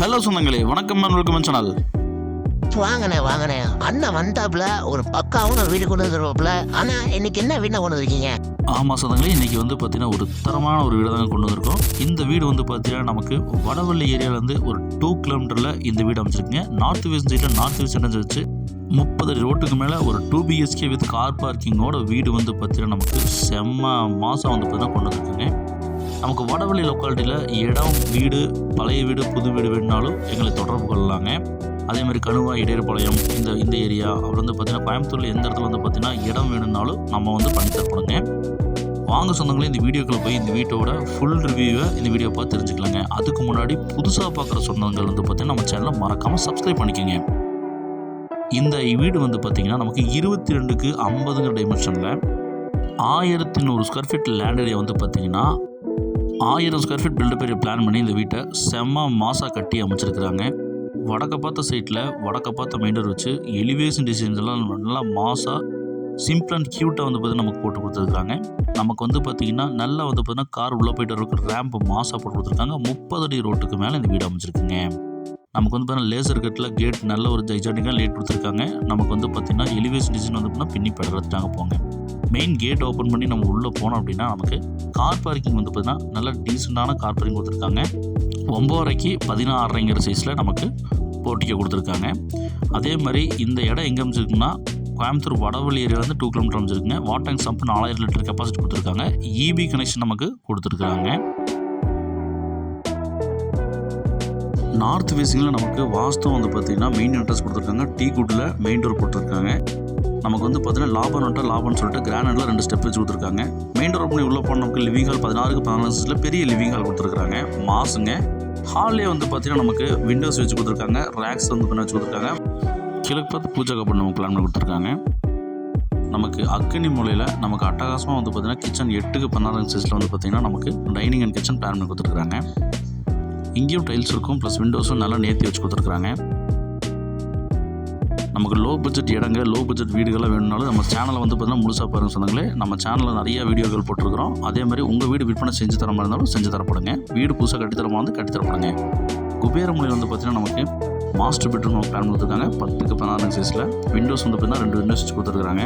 Hello சொந்தங்களே. வணக்கம் welcome channel வாங்கண்ணே வாங்கண்ணே. அண்ணன் வந்தாப்புல ஒரு பக்காவும் வீடு கொண்டு வந்துருவாப்புல. ஆனா இன்னைக்கு என்ன வீட்டை கொண்டு வந்திருக்கீங்க? ஆமாம் சொந்தங்களே. இன்றைக்கி வந்து பார்த்தீங்கன்னா ஒரு தரமான ஒரு வீடு தாங்க கொண்டு வந்திருக்கோம். இந்த வீடு வந்து பார்த்தீங்கன்னா நமக்கு வடவள்ளி ஏரியாவிலேருந்து ஒரு டூ கிலோமீட்டரில் இந்த வீடு அமைச்சிருக்குங்க. நார்த் வெஸ்ட் சைடில் நார்த் வெஸ்ட் என்ட்ரன்ஸ் வச்சு முப்பது ரோட்டுக்கு மேலே ஒரு டூ பிஹெச்கே வித் கார் பார்க்கிங்கோட வீடு வந்து பார்த்தீங்கன்னா நமக்கு செம்ம மாதம் வந்து பார்த்தீங்கன்னா கொண்டு வந்திருக்குங்க. நமக்கு வடவள்ளி லொக்காலிட்டியில் இடம் வீடு பழைய வீடு புது வீடு வேணுனாலும் எங்களை தொடர்பு கொள்ளலாங்க. அதே மாதிரி கணுவா இடையர்பாளையம் இந்த இந்த ஏரியா அப்புறம் வந்து பார்த்திங்கன்னா கோயம்புத்தூரில் எந்த இடத்துல வந்து பார்த்தீங்கன்னா இடம் வேணும்னாலும் நம்ம வந்து பண்ணி தரப்படுங்க வாங்க சொந்தங்களே இந்த வீடியோக்குள்ளே போய் இந்த வீட்டோட ஃபுல் ரிவ்யூவை இந்த வீடியோ பார்த்து தெரிஞ்சுக்கலாங்க. அதுக்கு முன்னாடி புதுசாக பார்க்குற சொந்தங்கள் வந்து பார்த்தீங்கன்னா நம்ம சேனலை மறக்காமல் சப்ஸ்கிரைப் பண்ணிக்கோங்க. இந்த வீடு வந்து பார்த்திங்கன்னா நமக்கு இருபத்தி ரெண்டுக்கு ஐம்பதுங்கிற டைமென்ஷனில் ஆயிரத்தி நூறு ஸ்கொயர் ஃபீட் லேண்ட் ஏரியா வந்து பார்த்திங்கன்னா ஆயிரம் square feet built up area plan பண்ணி இந்த வீட்டை செம்ம மாசாக கட்டி அமைச்சிருக்கிறாங்க. வடக்க பார்த்த சைட்டில் வடக்க பார்த்த மெயின்டர் வச்சு எலிவேஷன் டிசைன்ஸ் எல்லாம் நல்லா மாசாக சிம்பிள் அண்ட் க்யூட்டாக வந்து பார்த்தீங்கன்னா நமக்கு போட்டு கொடுத்துருக்காங்க. நமக்கு வந்து பார்த்தீங்கன்னா நல்லா வந்து பார்த்தீங்கன்னா கார் உள்ளே போயிட்டு வரக்கு ரேம்ப் மாசாக போட்டு கொடுத்துருக்காங்க. முப்பது அடி ரோட்டுக்கு மேலே இந்த வீடு அமைச்சிருக்குங்க நமக்கு வந்து பார்த்தீங்கன்னா லேசர் கட்டில் கேட் நல்ல ஒரு ஜைஜானிக்காக லேட் கொடுத்துருக்காங்க. நமக்கு வந்து பார்த்தீங்கன்னா எலிவேஷன் டிசைன் வந்து பார்த்தீங்கன்னா பின்னி படுறதுக்காக போங்க. மெயின் கேட் ஓப்பன் பண்ணி நம்ம உள்ளே போனோம் அப்படின்னா நமக்கு கார் பார்க்கிங் வந்து பார்த்திங்கன்னா நல்ல டீசெண்டான கார் பார்க்கிங் கொடுத்துருக்காங்க. ஒம்போரைக்கு பதினாறரைங்கிற சைஸில் நமக்கு போட்டிக்க கொடுத்துருக்காங்க. அதே மாதிரி இந்த இடம் எங்கே அமைச்சிருக்குன்னா கோயம்புத்தூர் வடவள்ளி ஏரியாவிலேருந்து டூ கிலோமீட்டர் அமைச்சிருக்குங்க வாட்டர் சம்ப் நாலாயிரம் லிட்டர் கெப்பாசிட்டி கொடுத்துருக்காங்க. இபி கனெக்ஷன் நமக்கு கொடுத்துருக்காங்க நார்த் ஃபேஸிங்கில் நமக்கு வாஸ்து வந்து பார்த்தீங்கன்னா மெயின் அட்ரஸ் கொடுத்துருக்காங்க. டீ குட்டில் மெயின் டோர் போட்டிருக்காங்க. நமக்கு வந்து பார்த்தீங்கன்னா லாபம் நட்டா லாபம்னு சொல்லிட்டு கிரானட்ல ரெண்டு ஸ்டெப் வச்சு கொடுத்துருக்காங்க. மெயின் டோர் பண்ணி உள்ளே போன நமக்கு லிவிங் ஹால் பதினாறுக்கு பதினாலு சைஸில் பெரிய லிவிங் ஹால் கொடுத்துருக்காங்க. மாசுங்க ஹால்லே வந்து பார்த்தீங்கன்னா நமக்கு விண்டோஸ் வச்சு கொடுத்துருக்காங்க. ரேக்ஸ் வந்து பண்ணி வச்சு கொடுத்துருக்காங்க. கிழக்கு பார்த்து பூஜை கப்பல் நமக்கு பிளான் பண்ணி கொடுத்துருக்காங்க. நமக்கு அக்கினி மூலையில் நமக்கு அட்டகாசமாக வந்து பார்த்தீங்கன்னா கிச்சன் எட்டுக்கு பன்னெண்டு சைஸில் வந்து பார்த்தீங்கன்னா நமக்கு டைனிங் அண்ட் கிச்சன் பிளான் பண்ணி கொடுத்துருக்காங்க. இங்கேயும் டைல்ஸ் இருக்கும் ப்ளஸ் விண்டோஸும் நல்லா நேர்த்தி வச்சு கொடுத்துருக்காங்க. நமக்கு லோ பட்ஜெட் இடங்க லோ பட்ஜெட் வீடுகள்லாம் வேணும்னாலும் நம்ம சேனலை வந்து பார்த்தீங்கன்னா முழுசாக பாருங்க சொன்னாங்களே நம்ம சேனலில் நிறைய வீடியோக்கள் போட்டிருக்கிறோம். அதே மாதிரி உங்கள் வீடு விற்பனை செஞ்சு தர மாதிரி இருந்தாலும் செஞ்சு தரப்படுங்க. வீடு புதுசாக கட்டித்தரமாக வந்து கட்டித்தரப்படுங்க. குபேரமொழி வந்து பார்த்தீங்கன்னா நமக்கு மாஸ்டர் பெட்ரூம் பிளான் கொடுத்துருக்காங்க. பத்துக்கு பதினாறு சைஸில் விண்டோஸ் வந்து பார்த்தீங்கன்னா ரெண்டு விண்டோஸ் வச்சு கொடுத்துருக்காங்க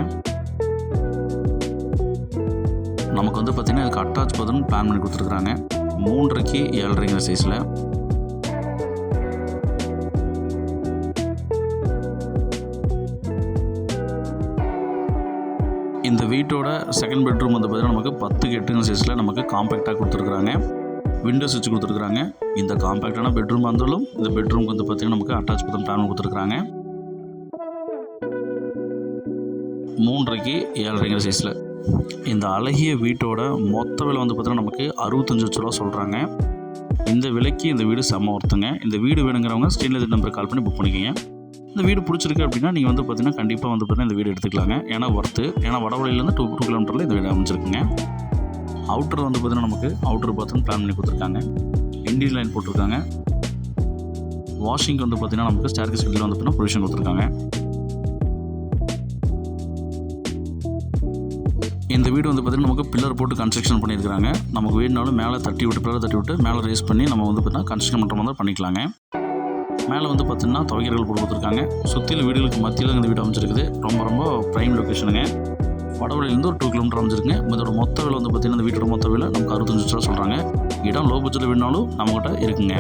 நமக்கு வந்து பார்த்தீங்கன்னா இதுக்கு அட்டாச் பதன் பிளான் பண்ணி கொடுத்துருக்காங்க மூன்றரைக்கு ஏழரைங்கிற சைஸில் இந்த வீட்டோட செகண்ட் பெட்ரூம் வந்து பார்த்தீங்கன்னா நமக்கு பத்துக்கு எட்டுங்க சைஸில் நமக்கு காம்பேக்டாக கொடுத்துருக்குறாங்க. விண்டோஸ் வச்சு கொடுத்துருக்குறாங்க. இந்த காம்பேக்டான பெட்ரூம் இருந்தாலும் இந்த பெட்ரூம்க்கு வந்து பார்த்தீங்கன்னா நமக்கு அட்டாச் பத்தம் பிளான் கொடுத்துருக்குறாங்க. மூன்றரைக்கு ஏழரைங்கிற சைஸில் இந்த அழகிய வீட்டோட மொத்த விலை வந்து பார்த்திங்கன்னா நமக்கு அறுபத்தஞ்சு லட்ச ரூபா சொல்கிறாங்க இந்த விலைக்கு இந்த வீடு செம்ம ஒருத்தங்க இந்த வீடு வேணுங்கிறவங்க ஸ்டீல் நம்பர் கால் பண்ணி புக் பண்ணிக்கோங்க. இந்த வீடு பிடிச்சிருக்கு அப்படின்னா நீங்கள் வந்து பார்த்தீங்கன்னா கண்டிப்பாக வந்து பார்த்தீங்கன்னா இந்த வீடு எடுத்துக்கலாங்க. ஏன்னா ஒர்த்து ஏன்னா வடவழியிலேருந்து டூ டூ கிலோமீட்டரில் இந்த வீடு அமைச்சிருக்குங்க அவுட்டர் வந்து பார்த்தீங்கன்னா நமக்கு அவுட்டர் பார்த்துன்னு பிளான் பண்ணி கொடுத்துருக்காங்க. இண்டியன் லைன் போட்டிருக்காங்க. வாஷிங் வந்து பார்த்தீங்கன்னா நமக்கு ஸ்டார்கஸ் கட்டில் வந்து பார்த்தீங்கன்னா ப்ரொவிஷன் கொடுத்துருக்காங்க. இந்த வீடு வந்து பார்த்திங்கன்னா நமக்கு பில்லர் போட்டு கன்ஸ்ட்ரக்ஷன் பண்ணியிருக்காங்க நமக்கு வேணுனாலும் மேலே தட்டி விட்டு பில்லர் தட்டி விட்டு மேலே ரேஸ் பண்ணி நம்ம வந்து பார்த்தீங்கன்னா கன்ஸ்ட்ரக்ஷன் பண்ணுற மாதிரி பண்ணிக்கலாங்க. மேலே வந்து பார்த்திங்கன்னா துவைக்கிறகள் போட்டு கொடுத்துருக்காங்க. சுற்றிலும் வீடுகளுக்கு மத்தியில் இந்த வீடு அமைச்சிருக்குது ரொம்ப ரொம்ப ப்ரைம் லொக்கேஷனுங்க வடவழியிலேருந்து ஒரு டூ கிலோமீட்டர் அமைச்சிருக்குங்க இதோட மொத்த விலை வந்து பார்த்திங்கன்னா இந்த வீட்டோட மொத்த விலை நமக்கு அறுபத்தஞ்சு ரூபா சொல்கிறாங்க இடம் லோ பட்ஜெட்டில் வேணாலும் நம்மகிட்ட இருக்குங்க.